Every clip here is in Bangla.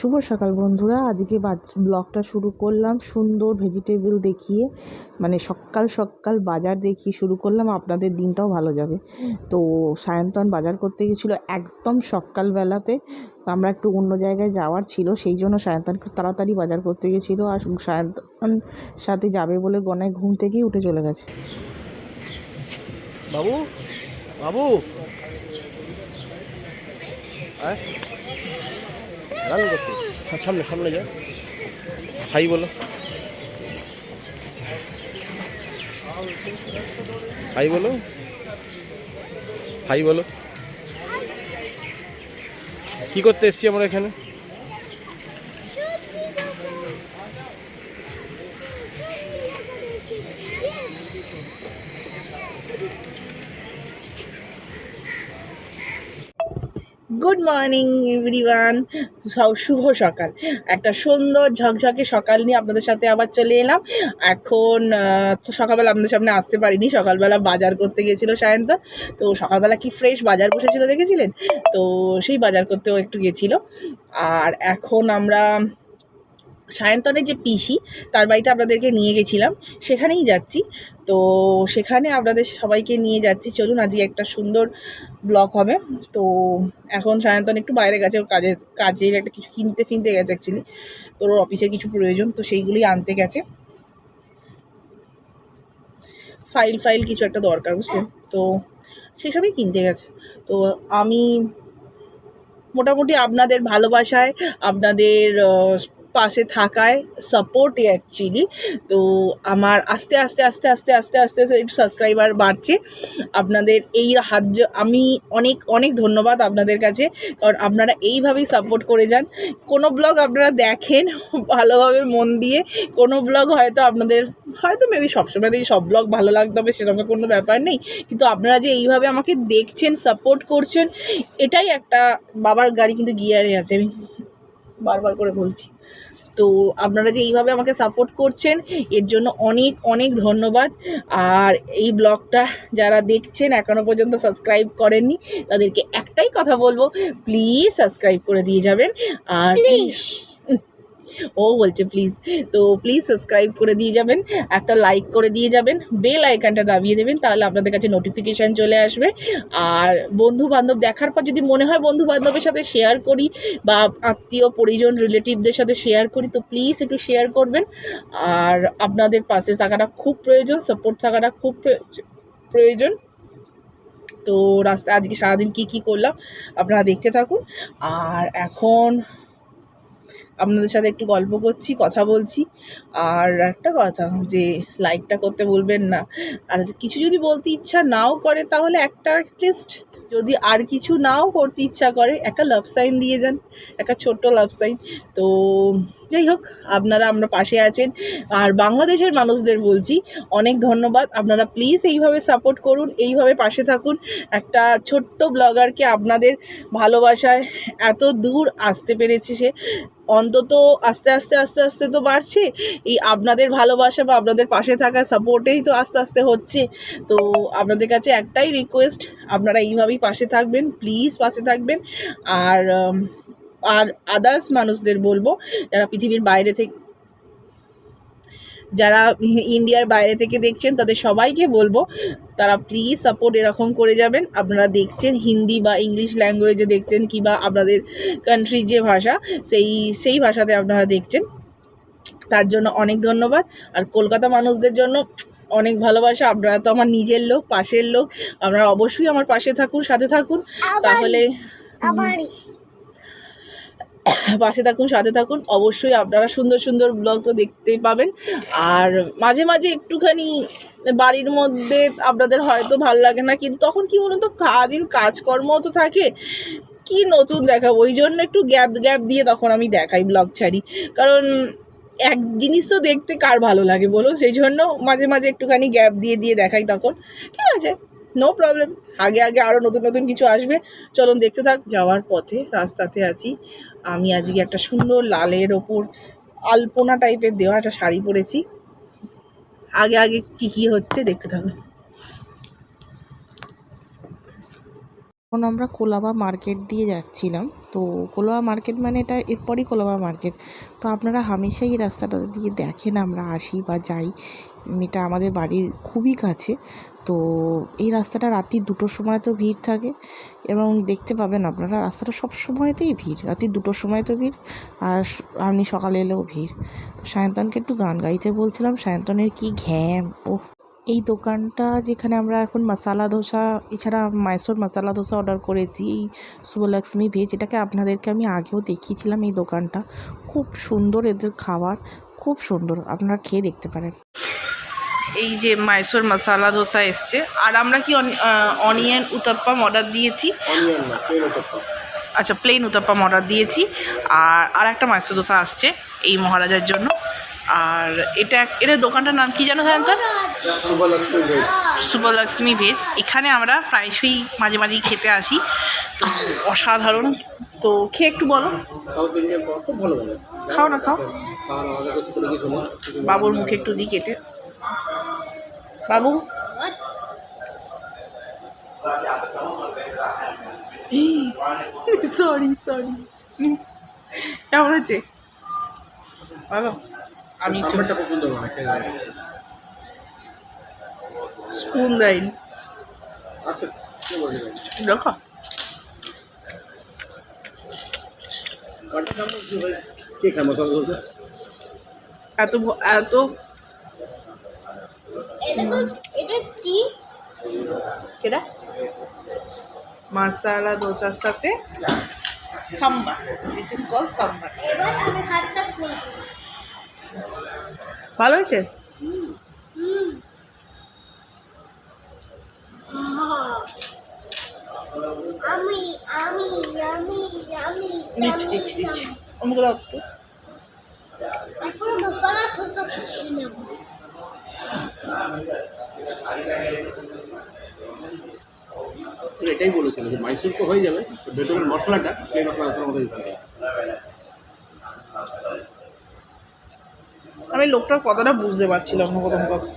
শুভ সকাল বন্ধুরা। আজকে ব্লগটা শুরু করলাম সুন্দর ভেজিটেবল দেখিয়ে মানে সকাল সকাল বাজার দেখিয়ে শুরু করলাম। আপনাদের দিনটাও ভালো যাবে। তো সায়ন্তন বাজার করতে গেছিল একদম সকালবেলাতে। আমরা একটু অন্য জায়গায় যাওয়ার ছিল, সেই জন্য সায়ন্তন তাড়াতাড়ি বাজার করতে গেছিল আর সায়ন্তন সাথে যাবে বলে গনায় ঘুম থেকেই উঠে চলে গেছে। বাবু? বাবু? আয়। রান করতে সামনে সামনে যা হাই বলো। হাই বলো। হাই বলো। কি করতে এসছি আমরা এখানে? গুড মর্নিং এভরিওয়ান শুভ সকাল। একটা সুন্দর ঝকঝকে সকাল নিয়ে আপনাদের সাথে আবার চলে এলাম। এখন সকালবেলা আপনাদের সামনে আসতে পারিনি। সকালবেলা বাজার করতে গেছিল সায়ন্ত তো সকালবেলা কি ফ্রেশ বাজার বসেছিলো দেখেছিলেন? তো সেই বাজার করতেও একটু গেছিল। আর এখন আমরা সায়ন্তনের যে পিসি, তার বাড়িতে আপনাদেরকে নিয়ে গেছিলাম, সেখানেই যাচ্ছি। তো সেখানে আপনাদের সবাইকে নিয়ে যাচ্ছি। চলুন, আজকে একটা সুন্দর ব্লগ হবে। তো এখন সায়ন্তন একটু বাইরে গেছে, ওর কাজের কাজের একটা কিছু কিনতে ফিনতে গেছে অ্যাকচুয়ালি তোর ওর অফিসে কিছু প্রয়োজন, তো সেইগুলোই আনতে গেছে। ফাইল ফাইল কিছু একটা দরকার বুঝলেন তো সেসবই কিনতে গেছে। তো আমি মোটামুটি আপনাদের ভালোবাসায়, আপনাদের পাশে থাকায় সাপোর্টে অ্যাকচুয়ালি তো আমার আস্তে আস্তে আস্তে আস্তে আস্তে আস্তে সাবস্ক্রাইবার বাড়ছে। আপনাদের এই সাহায্য আমি অনেক অনেক ধন্যবাদ আপনাদের কাছে। কারণ আপনারা এইভাবেই সাপোর্ট করে যান। কোনো ব্লগ আপনারা দেখেন ভালোভাবে মন দিয়ে। কোনো ব্লগ হয়তো আপনাদের, হয়তো মেবি সবসময় সব ব্লগ ভালো লাগতে হবে সেরকম কোনো ব্যাপার নেই। কিন্তু আপনারা যে এইভাবে আমাকে দেখছেন সাপোর্ট করছেন, এটাই একটা বাবার গাড়ি কিন্তু গিয়ারে আছে। আমি বারবার করে বলছি। তো আপনারা যে এইভাবে আমাকে সাপোর্ট করছেন, এর জন্য অনেক অনেক ধন্যবাদ। আর এই ব্লগটা যারা দেখছেন এখনও পর্যন্ত সাবস্ক্রাইব করেননি, তাদেরকে একটাই কথা বলব প্লিজ সাবস্ক্রাইব করে দিয়ে যাবেন। আর প্লিজ ও বলছে, প্লিজ, তো প্লিজ সাবস্ক্রাইব করে দিয়ে যাবেন, একটা লাইক করে দিয়ে যাবেন বেল আইকনটা দাবিয়ে দেবেন, তাহলে আপনাদের কাছে নোটিফিকেশান চলে আসবে। আর বন্ধু বান্ধব দেখার পর যদি মনে হয় বন্ধু বান্ধবের সাথে শেয়ার করি বা আত্মীয়, পরিজন রিলেটিভদের সাথে শেয়ার করি, তো প্লিজ একটু শেয়ার করবেন। আর আপনাদের পাশে থাকাটা খুব প্রয়োজন সাপোর্ট থাকাটা খুব প্রয়োজ- প্রয়োজন। তো রাস্তা, আজকে সারাদিন কি কি করলাম, আপনারা দেখতে থাকুন। আর এখন আপনাদের সাথে একটু গল্প করছি, কথা বলছি। আর একটা কথা, যে লাইকটা করতে বলবেন না। আর কিছু যদি বলতে ইচ্ছা নাও করে, তাহলে একটা অ্যাটলিস্ট যদি আর কিছু নাও করতে ইচ্ছা করে, একটা লাভ সাইন দিয়ে যান, একটা ছোট্ট লাভ সাইন তো যাই হোক, আপনারা আমরা পাশে আছেন। আর বাংলাদেশের মানুষদের বলছি, অনেক ধন্যবাদ। আপনারা প্লিজ এইভাবে সাপোর্ট করুন, এইভাবে পাশে থাকুন। একটা ছোট্ট ব্লগারকে আপনাদের ভালোবাসায় এত দূর আসতে পেরেছে সে। অন্তত আস্তে আস্তে আস্তে আস্তে তো বাড়ছে। এই আপনাদের ভালোবাসা বা আপনাদের পাশে থাকা সাপোর্টেই তো আস্তে আস্তে হচ্ছে। তো আপনাদের কাছে একটাই রিকোয়েস্ট আপনারা এইভাবেই পাশে থাকবেন প্লিজ পাশে থাকবেন। আর আর আদার্স মানুষদের বলব যারা পৃথিবীর বাইরে থেকে যারা ইন্ডিয়ার বাইরে থেকে দেখছেন তাদের সবাইকে বলব তারা প্লিজ সাপোর্ট এরকম করে যাবেন। আপনারা দেখছেন হিন্দি বা ইংলিশ ল্যাঙ্গুয়েজে দেখছেন কিংবা আপনাদের কান্ট্রির যে ভাষা সেই সেই ভাষাতে আপনারা দেখছেন। তার জন্য অনেক ধন্যবাদ। আর কলকাতা মানুষদের জন্য অনেক ভালোবাসা। আপনারা তো আমার নিজের লোক পাশের লোক। আপনারা অবশ্যই আমার পাশে থাকুন সাথে থাকুন। তাহলে পাশে থাকুন, সাথে থাকুন। অবশ্যই আপনারা সুন্দর সুন্দর ব্লগ তো দেখতেই পাবেন। আর মাঝে মাঝে একটুখানি বাড়ির মধ্যে আপনাদের হয়তো ভালো লাগে না, কিন্তু তখন কি বলুন তো, সারাদিন কাজকর্ম তো থাকে। কি নতুন দেখাবো? ওই জন্য একটু গ্যাপ গ্যাপ দিয়ে তখন আমি দেখাই ব্লগ ছাড়ি। কারণ এক জিনিস তো দেখতে কার ভালো লাগে বলুন? সেই জন্য মাঝে মাঝে একটুখানি গ্যাপ দিয়ে দিয়ে দেখাই তখন। ঠিক আছে। নো প্রবলেম আগে আগে আরও নতুন নতুন কিছু আসবে। চলুন দেখতে থাক, যাওয়ার পথে রাস্তাতে আছি। আমি আজকে একটা সুন্দর লালের ওপর আলপনা টাইপের দেওয়া একটা শাড়ি পরেছি। আগে আগে কি কি হচ্ছে দেখতে থাকুন। এখন আমরা কোলাবা মার্কেট দিয়ে যাচ্ছিলাম। তো কোলাবা মার্কেট মানে এটা এরপরই কোলাবা মার্কেট। তো আপনারা হামেশাই এই রাস্তাটা দিয়ে দেখেন, আমরা আসি বা যাই। এটা আমাদের বাড়ির খুবই কাছে। তো এই রাস্তাটা রাত্রি দুটোর সময় তো ভিড় থাকে এবং দেখতে পাবেন আপনারা, রাস্তাটা সব সময়তেই ভিড়। রাত্রি দুটোর সময় তো ভিড় আর আপনি সকালে এলেও ভিড়। সায়ন্তনকে একটু গান গাইতে বলছিলাম, সায়ন্তনের কি ঘ্যাম ও এই দোকানটা যেখানে আমরা এখন মশালা ধোসা এছাড়া মাইসোর মশালা ধোসা অর্ডার করেছি এই শুভলক্ষ্মী ভেজ এটাকে আপনাদেরকে আমি আগেও দেখিয়েছিলাম এই দোকানটা। খুব সুন্দর এদের খাবার খুব সুন্দর আপনারা খেয়ে দেখতে পারেন। এই যে মাইসোর মশালা ধোসা এসছে আর আমরা কি অনিয়ন উত্তাপ্পাম অর্ডার দিয়েছি? আচ্ছা প্লেন উত্তাপ্পাম অর্ডার দিয়েছি। আর আর একটা মাইসোর ধোসা আসছে এই মহারাজার জন্য। আর এটা এটা দোকানটার নাম কি জানো সায়ন্তন শুভলক্ষ্মী ভেজ সুবলক্ষ্মী ভেজ এখানে আমরা প্রায়শই মাঝে মাঝেই খেতে আসি। তো অসাধারণ। তো খেয়ে একটু বলো। খাও না, খাও। বাবুর মুখে একটু দিই কেটে। বাবু? সরি সরি কেমন হয়েছে? ভালো আমি খুব সুন্দর মানে খেয়ে স্পুন দেয়নি। আচ্ছা কি দেখো। খায় মশলা ধোসা এত কেটা মশালা দোসার সাথে sambar. This is call sambar. এবার আমি হাতটা খুলবো ভালো হয়েছে? দাও একটু। এটাই বলেছিল যে মাইসুর তো হয়ে যাবে ভেতরের মশলাটা প্লেন মশলা মতো দিতে হবে। আমি লোকটার কথাটা বুঝতে পারছিলাম না প্রথম কথা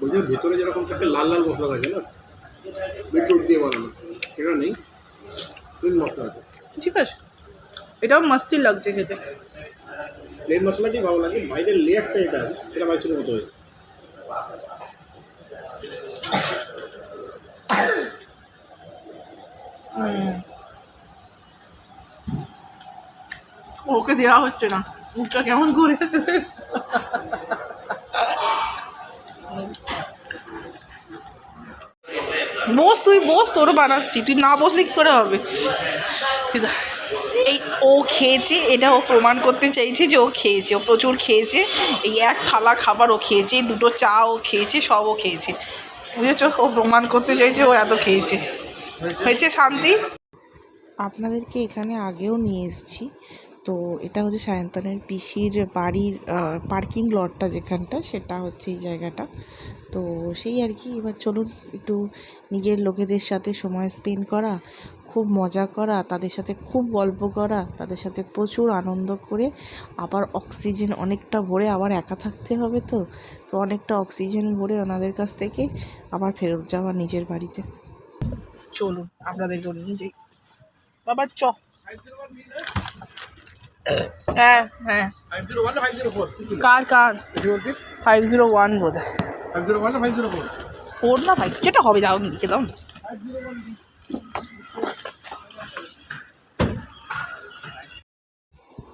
বলছি ভেতরে যেরকম থাকে লাল লাল মশলা থাকে না বিটরুট দিয়ে বানানো সেটা নেই প্লেন মশলা আছে। ঠিক আছে। এটাও মাস্তি লাগছে খেতে। প্লেন মশলাটি ভালো লাগে? বাইরের লেয়ারটা এটা সেটা মাইসুরের মতো হয়েছে ওকে দেওয়া হচ্ছে না। মুখটা কেমন করে বস, তুই বস, তোরও বানাচ্ছি। তুই না বসলে কি করে হবে? এই ও খেয়েছে, এটা ও প্রমাণ করতে চাইছে যে ও খেয়েছে, ও প্রচুর খেয়েছে। এই এক থালা খাবার ও খেয়েছে, দুটো চা ও খেয়েছে, সব ও খেয়েছে। বুঝেছ? ও প্রমাণ করতে চাইছে, ও এত খেয়েছে। হয়েছে শান্তি? আপনাদেরকে এখানে আগেও নিয়ে এসেছি। তো এটা হচ্ছে সায়ন্তনের পিসির বাড়ির পার্কিং লটটা যেখানটা, সেটা হচ্ছে এই জায়গাটা। তো সেই আর কি, এবার চলুন একটু নিজের লোকেদের সাথে সময় স্পেন্ড করা, খুব মজা করা, তাদের সাথে খুব গল্প করা, তাদের সাথে প্রচুর আনন্দ করে আবার অক্সিজেন অনেকটা ভরে আবার একা থাকতে হবে তো তো অনেকটা অক্সিজেন ভরে ওনাদের কাছ থেকে আবার ফেরত যাওয়া নিজের বাড়িতে। চলুন, আপনাদের জন্য নিজেই বাবা, চ। হ্যাঁ হ্যাঁ। কার ফাইভ জিরো ওয়ান বোধ হয় না ফাইভ যেটা হবে, দাও, লিখে দাও।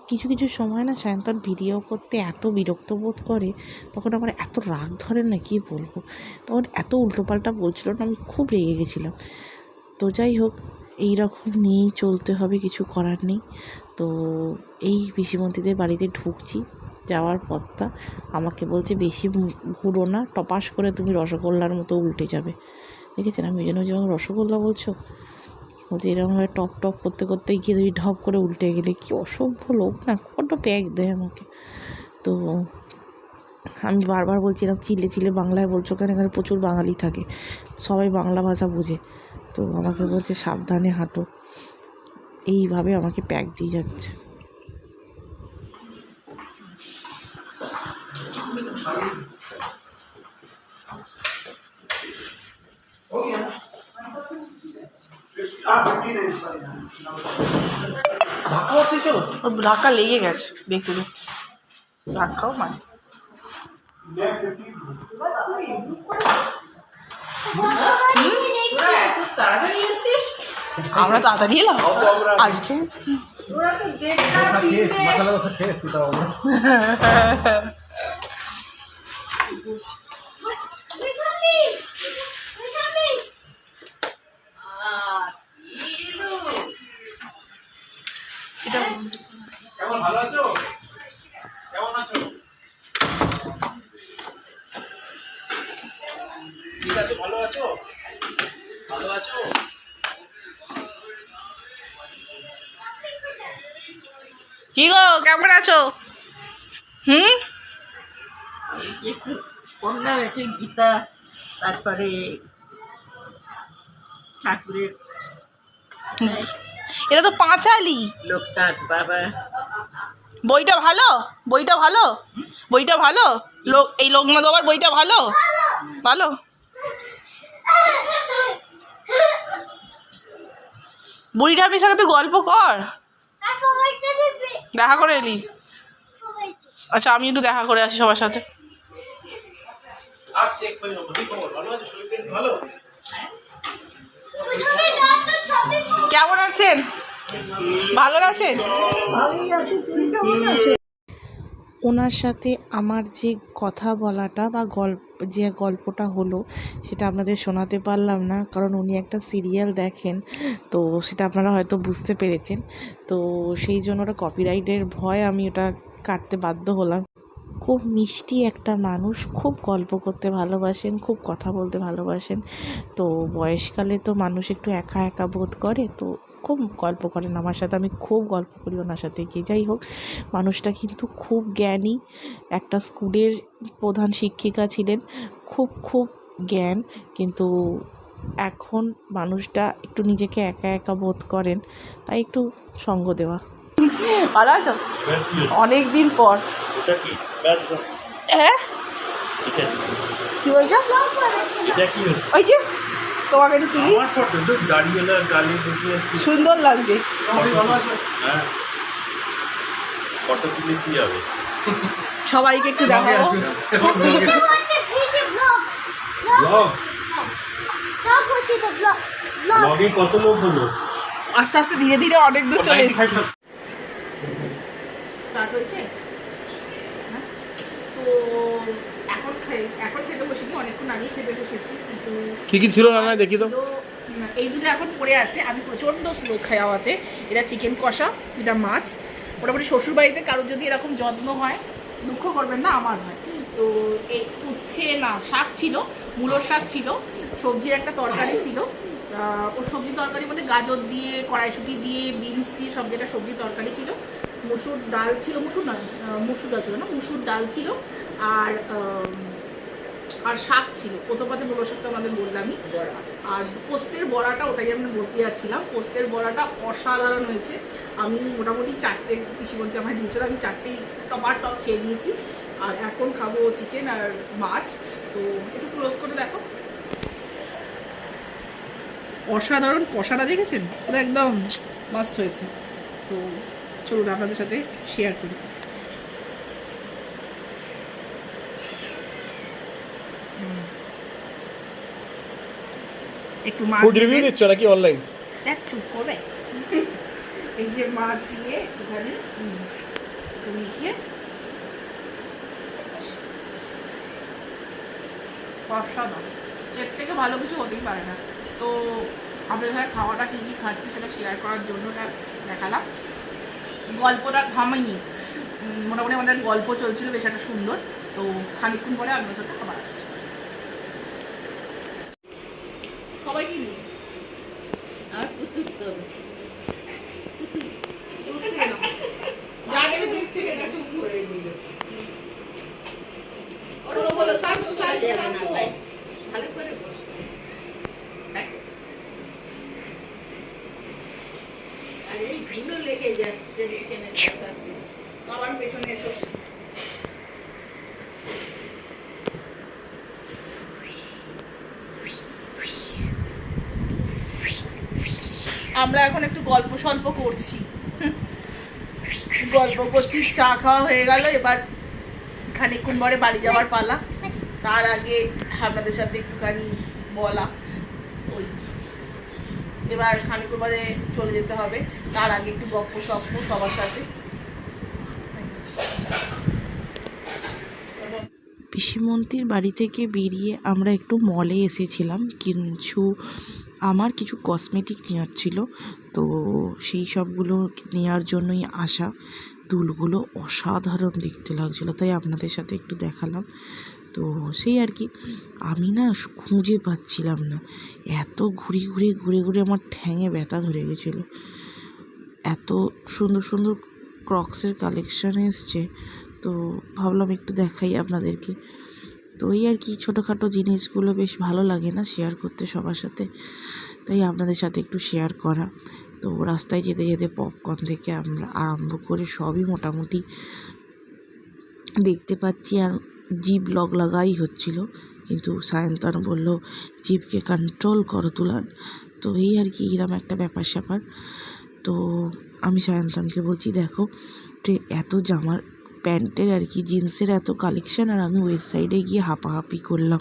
কিছু কিছু সময় না সায়ন্তন ভিডিও করতে এত বিরক্ত বোধ করে, তখন আমার এত রাগ ধরে না, কি বলব? তখন এত উল্টোপাল্টা বলছিল না, আমি খুব রেগে গেছিলাম। তো যাই হোক এই রকম নিয়েই চলতে হবে, কিছু করার নেই। তো এই পিসিমন্ত্রীদের বাড়িতে ঢুকছি, যাওয়ার পথটা আমাকে বলছে বেশি ঘুরো না, টপাস করে তুমি রসগোল্লার মতো উল্টে যাবে। দেখেছেন আমি জন্য যেমন রসগোল্লা বলছো, বলছে এরকমভাবে টপ টপ করতে করতে গিয়ে তুমি ঢপ করে উল্টে গেলে, কি অসভ্য লোক না বড্ড প্যাক দেয় আমাকে। তো আমি বারবার বলছিলাম চিলে চিলে বাংলায় বলছো কেন? এখানে প্রচুর বাঙালি থাকে। সবাই বাংলা ভাষা বোঝে। তো আমাকে বলছে, সাবধানে হাঁটো। এইভাবে আমাকে প্যাক দিয়ে যাচ্ছে। ধাক্কা লেগে গেছে। দেখতে দেখতে। ধাক্কাও মানে আমরা তাড়াতাড়ি এলাম। আজকে। মশলা আছো হুম? পড়লাম একটু গীতা তারপরে ঠাকুরের এটা তো পাঁচালি। লোকনাথ বাবা বইটা ভালো? বইটা ভালো? বইটা ভালো? লোক এই লোকনাথ বাবার বইটা ভালো? ভালো? বুড়ি ঠামির সঙ্গে তুই গল্প কর। দেখা করে এলি। আচ্ছা আমি একটু দেখা করে আসি সবার সাথে। কেমন আছেন? ভালো আছেন? ওনার সাথে আমার যে কথা বলাটা বা গল্প যে গল্পটা হলো সেটা আপনাদের শোনাতে পারলাম না কারণ উনি একটা সিরিয়াল দেখেন তো সেটা আপনারা হয়তো বুঝতে পেরেছেন। তো সেই জন্য ওটা কপিরাইটের ভয় আমি ওটা কাটতে বাধ্য হলাম। খুব মিষ্টি একটা মানুষ, খুব গল্প করতে ভালোবাসেন, খুব কথা বলতে ভালোবাসেন। তো বয়সকালে তো মানুষ একটু একা একা বোধ করে, তো খুব গল্প করেন আমার সাথে। আমি খুব গল্প করি ওনার সাথে গিয়ে। যাই হোক, মানুষটা কিন্তু খুব জ্ঞানী, একটা স্কুলের প্রধান শিক্ষিকা ছিলেন, খুব খুব জ্ঞান। কিন্তু এখন মানুষটা একটু নিজেকে একা একা বোধ করেন, তাই একটু সঙ্গ দেওয়া। ভালো আছো অনেক দিন পর। হ্যাঁ? কি? বলছো? ওই যে তোমাকে একটু তুলি। সুন্দর লাগছে। ভালো আছো? হ্যাঁ। ফটো তুলে কি হবে? সবাইকে একটু দেখাবো কত লোক হলো? আস্তে আস্তে ধীরে ধীরে অনেক দূর চলে এসেছি। স্টার্ট হয়েছে? হ্যাঁ? তো এখন এখন খেতে বসিনি অনেকক্ষণ আগেই খেতে বসেছি কিন্তু কি কি ছিল না দেখি তো? এই দুটো এখন পড়ে আছে। আমি প্রচণ্ড স্লো খাওয়াতে এটা চিকেন কষা এটা মাছ। মোটামুটি শ্বশুর বাড়িতে কারোর যদি এরকম যত্ন হয় দুঃখ করবেন না আমার হয় তো এই উচ্ছে না শাক ছিল মূলোর শাক ছিল সবজির একটা তরকারি ছিল। ও সবজি তরকারি মধ্যে গাজর দিয়ে কড়াইশুটি দিয়ে বিনস দিয়ে সব যেটা সবজি তরকারি ছিল মুসুর ডাল ছিল, মুসুর নয় মুসুর ডাল ছিল না, মুসুর ডাল ছিল আর আর শাক ছিল। প্রথমতে মূল শাকটা আমাদের বললামই। আর পোস্তের বড়াটা ওটাই আমি বলতে যাচ্ছিলাম। পোস্তের বড়াটা অসাধারণ হয়েছে। আমি মোটামুটি চারটে পিসি বলতে আমার দিয়েছিল, আমি চারটেই টপার টপ খেয়ে নিয়েছি। আর এখন খাব চিকেন আর মাছ। তো একটু ক্লোজ করে দেখো। অসাধারণ কষাটা দেখেছেন? একদম মাস্ট হয়েছে। তো চলুন আপনাদের সাথে শেয়ার করি। একটু মাছ ফুড রিভিউ দিচ্ছ নাকি অনলাইন এক চুপ করবে এই যে মাছ দিয়ে একটুখানি একটু মিশিয়ে। অসাধারণ। এর থেকে ভালো কিছু হতেই পারে না। তো আপনাদের সাথে খাওয়াটা কী কী খাচ্ছি সেটা শেয়ার করার জন্য দেখালাম। গল্পটা ঘামাই মোটামুটি আমাদের গল্প চলছিল, বেশ একটা সুন্দর। তো খানিক্ষণ পরে আপনার সাথে আবার আসছি। সবাই কি নিয়ে। আর পুতুর তো যা নেবে দুধ থেকে একটু করে দিল ওটা বলো শান্ত শান্ত যাবে না শান্ত ভাই ভালো করে বস আর এই ধুলো লেগে যাচ্ছে এখানে কথাতে। আবার পেছনে এসো আমরা এখন একটু গল্প সল্প করছি। গল্প করছি, চা খাওয়া হয়ে গেল, এবার খানিকক্ষণ পরে বাড়ি যাওয়ার পালা। তার আগে আপনাদের সাথে একটুখানি বলা। ওই, এবার খানিকক্ষণ পরে চলে যেতে হবে। তার আগে একটু গপ্প সপ্প সবার সাথে। পিসিমন্তির বাড়ি থেকে বেরিয়ে আমরা একটু মলে এসেছিলাম। কিছু আমার কিছু কসমেটিক নেওয়ার ছিল, তো সেই সবগুলো নেওয়ার জন্যই আসা দুলগুলো অসাধারণ দেখতে লাগছিল, তাই আপনাদের সাথে একটু দেখালাম। তো সেই আর কি, আমি না খুঁজে পাচ্ছিলাম না। এত ঘুরে ঘুরে ঘুরে ঘুরে আমার ঠ্যাঙে ব্যথা ধরে গেছিল। এত সুন্দর সুন্দর ক্রক্সের কালেকশান এসছে, তো ভাবলাম একটু দেখাই আপনাদেরকে। তো এই আর কি ছোটোখাটো জিনিসগুলো বেশ ভালো লাগে না শেয়ার করতে সবার সাথে। তাই আপনাদের সাথে একটু শেয়ার করা। তো রাস্তায় যেতে যেতে পপকর্ন থেকে আমরা আরম্ভ করে সবই মোটামুটি দেখতে পাচ্ছি। আর জিভ লগ লাগাই হচ্ছিল, কিন্তু সায়ন্তন বলল জিভকে কন্ট্রোল করো তুলান। তো এই আর কি এরম একটা ব্যাপার স্যাপার তো আমি সায়ন্তনকে বলছি, দেখো এত জামার প্যান্টের আর কি জিন্সের এত কালেকশান আর আমি ওয়েবসাইটে গিয়ে হাঁপাহাঁপি করলাম।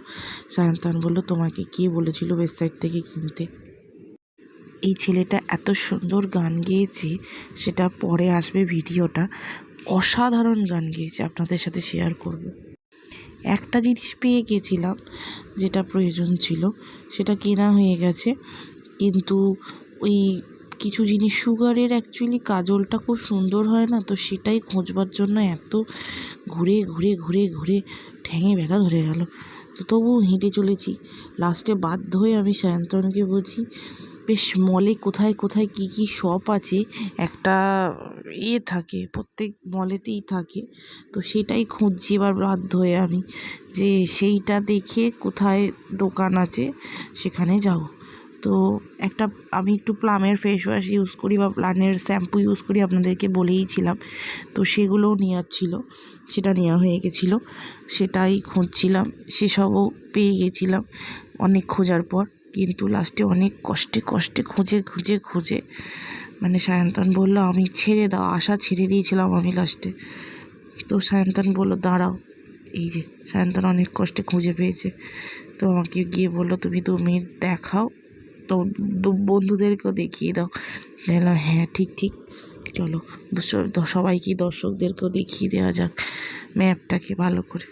সায়ন্তন বলল, তোমাকে কে বলেছিল ওয়েবসাইট থেকে কিনতে? এই ছেলেটা এত সুন্দর গান গেয়েছে, সেটা পরে আসবে ভিডিওটা। অসাধারণ গান গেয়েছে, আপনাদের সাথে শেয়ার করব। একটা জিনিস পেয়ে গেছিলাম, যেটা প্রয়োজন ছিল, সেটা কেনা হয়ে গেছে। কিন্তু ওই কিছু জিনিস সুগারের অ্যাকচুয়ালি কাজলটা খুব সুন্দর হয় না? তো সেটাই খোঁজবার জন্য এত ঘুরে ঘুরে ঘুরে ঘুরে ঠ্যাঙে ব্যথা ধরে গেল। তো তবুও হেঁটে চলেছি। লাস্টে বাধ্য হয়ে আমি সায়ন্তনকে বলছি, বেশ মলে কোথায় কোথায় কী কী শপ আছে? একটা ইয়ে থাকে, প্রত্যেক মলেতেই থাকে। তো সেটাই খুঁজছি এবার বাধ্য হয়ে আমি যে সেইটা দেখে কোথায় দোকান আছে সেখানে যাব। তো একটা আমি একটু প্লামের ফেস ওয়াশ ইউজ করি বা প্লামের শ্যাম্পু ইউজ করি আপনাদেরকে বলেইছিলাম তো সেগুলোও নেওয়ার ছিল, সেটা নেওয়া হয়ে গেছিল, সেটাই খুঁজছিলাম, সেসবও পেয়ে গেছিলাম অনেক খোঁজার পর। কিন্তু লাস্টে অনেক কষ্টে কষ্টে খুঁজে খুঁজে খুঁজে মানে সায়ন্তন বলল, আমি ছেড়ে দাও, আশা ছেড়ে দিয়েছিলাম আমি লাস্টে তো সায়ন্তন বলল, দাঁড়াও। এই যে সায়ন্তন অনেক কষ্টে খুঁজে পেয়েছে। তো আমাকে গিয়ে বলল, তুমি দু মিনিট দেখাও। বন্ধুদেরকেও দেখিয়ে দাও। বললাম হ্যাঁ ঠিক ঠিক। চলো সবাইকে দর্শকদেরকেও দেখিয়ে দেওয়া যাক ম্যাপটাকে ভালো করে।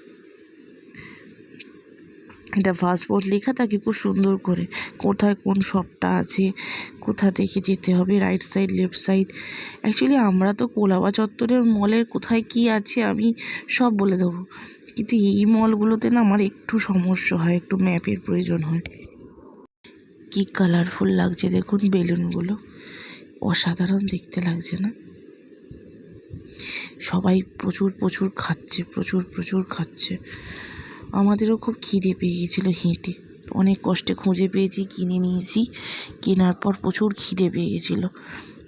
এটা পাসপোর্ট লেখা থাকে খুব সুন্দর করে। কোথায় কোন শপটা আছে, কোথা থেকে যেতে হবে right side left side actually আমরা তো কোলাবা চত্বরের মলের কোথায় কী আছে আমি সব বলে দেবো। কিন্তু এই মলগুলোতে না আমার একটু সমস্যা হয়, একটু ম্যাপের প্রয়োজন হয়। কি কালারফুল লাগছে দেখুন বেলুনগুলো। অসাধারণ দেখতে লাগছে না? সবাই প্রচুর প্রচুর খাচ্ছে, প্রচুর প্রচুর খাচ্ছে। আমাদেরও খুব খিদে পেয়ে গেছিল হেঁটে। অনেক কষ্টে খুঁজে পেয়েছি, কিনে নিয়েছি। কেনার পর প্রচুর খিদে পেয়ে গেছিল।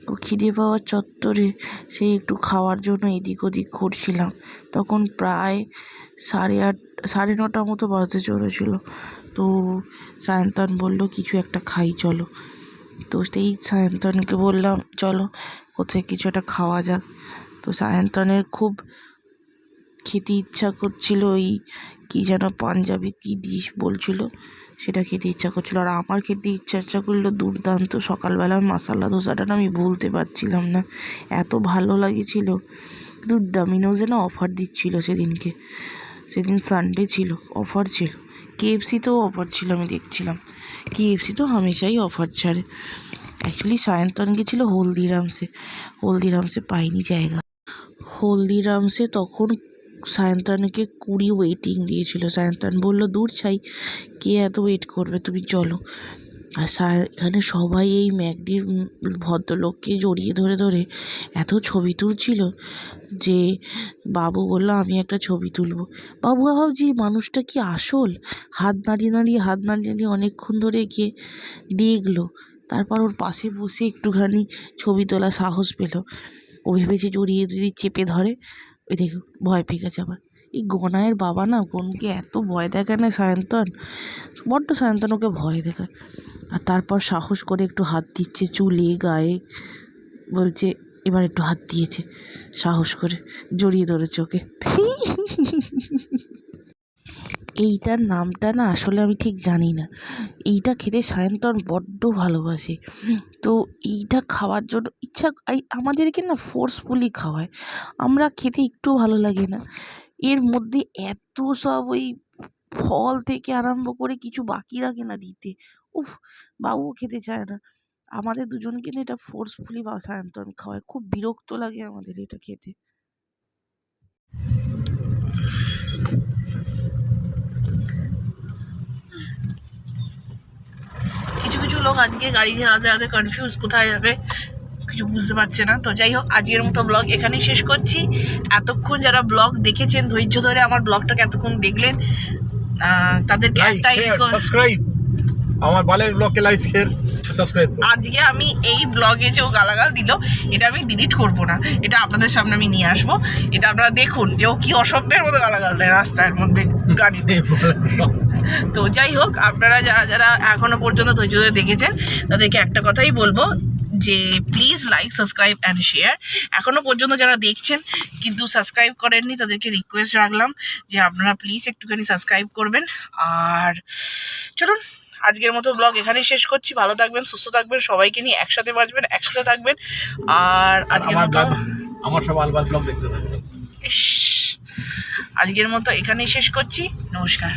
তো খিদে পাওয়ার চত্বরে সেই একটু খাওয়ার জন্য এদিক ওদিক করছিলাম তখন প্রায় সাড়ে আট, সাড়ে নটা মতো বাজতে চলেছিলো। তো সায়ন্তন বলল, কিছু একটা খাই, চলো। তো সেই সায়ন্তনকে বললাম, চলো, কোথায় কিছু একটা খাওয়া যাক। তো সায়ন্তনের খুব খেতে ইচ্ছা করছিল, ওই কী যেন পাঞ্জাবি কী ডিশ বলছিল, সেটা খেতে ইচ্ছা করছিল। আর আমার খেতে ইচ্ছা ইচ্ছা করল দুর্দান্ত সকালবেলার মশালা ধোসাটা না আমি বলতে পারছিলাম না। এত ভালো লাগেছিল কিন্তু ডমিনোজে না অফার দিচ্ছিল সেদিনকে। সেদিন সানডে ছিল অফার ছিল। কেএফসিতেও অফার ছিল, আমি দেখছিলাম। কেএফসি তো হামেশাই অফার ছাড়ে। অ্যাকচুয়ালি সায়ন্তন গেছিল হলদিরামসে। হলদিরামসে পাইনি জায়গা। হলদিরামসে তখন সায়ন্তনকে কুড়ি ওয়েটিং দিয়েছিল। সায়ন্তন বলল, দূর ছাই, কে এত ওয়েট করবে? তুমি চলো। আর এখানে সবাই এই ম্যাকডির ভদ্রলোককে জড়িয়ে ধরে ধরে এত ছবি তুলছিল যে বাবু বলল, আমি একটা ছবি তুলবো। বাবু ভাবছি মানুষটা কি আসল? হাত নাড়িয়ে নাড়িয়ে, হাত নাড়িয়ে নাড়িয়ে অনেকক্ষণ ধরে গিয়ে দেখল। তারপর ওর পাশে বসে একটুখানি ছবি তোলা সাহস পেল। ও ভেবেছে জড়িয়ে যদি চেপে ধরে, ওই দেখো ভয় পেয়ে গেছে আবার। এই গনায়ের বাবা না বোনকে এত ভয় দেখায় না সায়ন্তন? বড্ড সায়ন্তন ওকে ভয় দেখায়। আর তারপর সাহস করে একটু হাত দিচ্ছে চুলে, গায়ে, বলছে, এবার একটু হাত দিয়েছে। সাহস করে জড়িয়ে ধরেছে ওকে। এইটার নামটা না আসলে আমি ঠিক জানি না। এইটা খেতে সায়ন্তন বড্ড ভালোবাসে। তো এইটা খাওয়ার জন্য ইচ্ছা আমাদেরকে না ফোর্সফুলি খাওয়ায়। আমরা খেতে একটু ভালো লাগে না। এর মধ্যে এত সব ওই ফল থেকে আরম্ভ করে কিছু বাকি রাখে না দিতে। উফ, বাবুও খেতে চায় না। আমাদের দুজনকে না এটা ফোর্সফুলি বা সায়ন্তন খাওয়ায়। খুব বিরক্ত লাগে আমাদের এটা খেতে। কিছু কিছু লোক আজকে গাড়ি চালাতে চালাতে কনফিউজ কোথায় যাবে? কিছু বুঝতে পারছে না। তো যাই হোক আজকের মতো ব্লগ এখানেই শেষ করছি। এতক্ষণ যারা ব্লগ দেখেছেন ধৈর্য ধরে আমার ব্লগটাকে এতক্ষণ দেখলেন তাদেরকে একটাই সাবস্ক্রাইব আমার বালের ব্লগকে লাইক শেয়ার সাবস্ক্রাইব আজকে আমি এই ব্লগে যে ও গালাগাল দিল এটা আমি ডিলিট করব না। এটা আপনাদের সামনে আমি নিয়ে আসব। এটা আপনারা দেখুন যে ও কি অসভ্যের মতো গালাগাল দেয় রাস্তার মধ্যে গাড়িতে তো যাই হোক আপনারা যারা যারা এখনও পর্যন্ত ধৈর্য ধরে দেখেছেন তাদেরকে একটা কথাই বলব যে please like subscribe and share এখনও পর্যন্ত যারা দেখছেন কিন্তু সাবস্ক্রাইব করেননি তাদেরকে রিকোয়েস্ট রাখলাম যে আপনারা প্লিজ একটুখানি সাবস্ক্রাইব করবেন। আর চলুন আজকের মতো ব্লগ এখানেই শেষ করছি। ভালো থাকবেন সুস্থ থাকবেন সবাইকে নিয়ে একসাথে বাঁচবেন একসাথে থাকবেন। আর আজকের মতো আমার সব আলবাল ব্লগ দেখতে থাকবে। ইস, আজকের মতো এখানেই শেষ করছি। নমস্কার।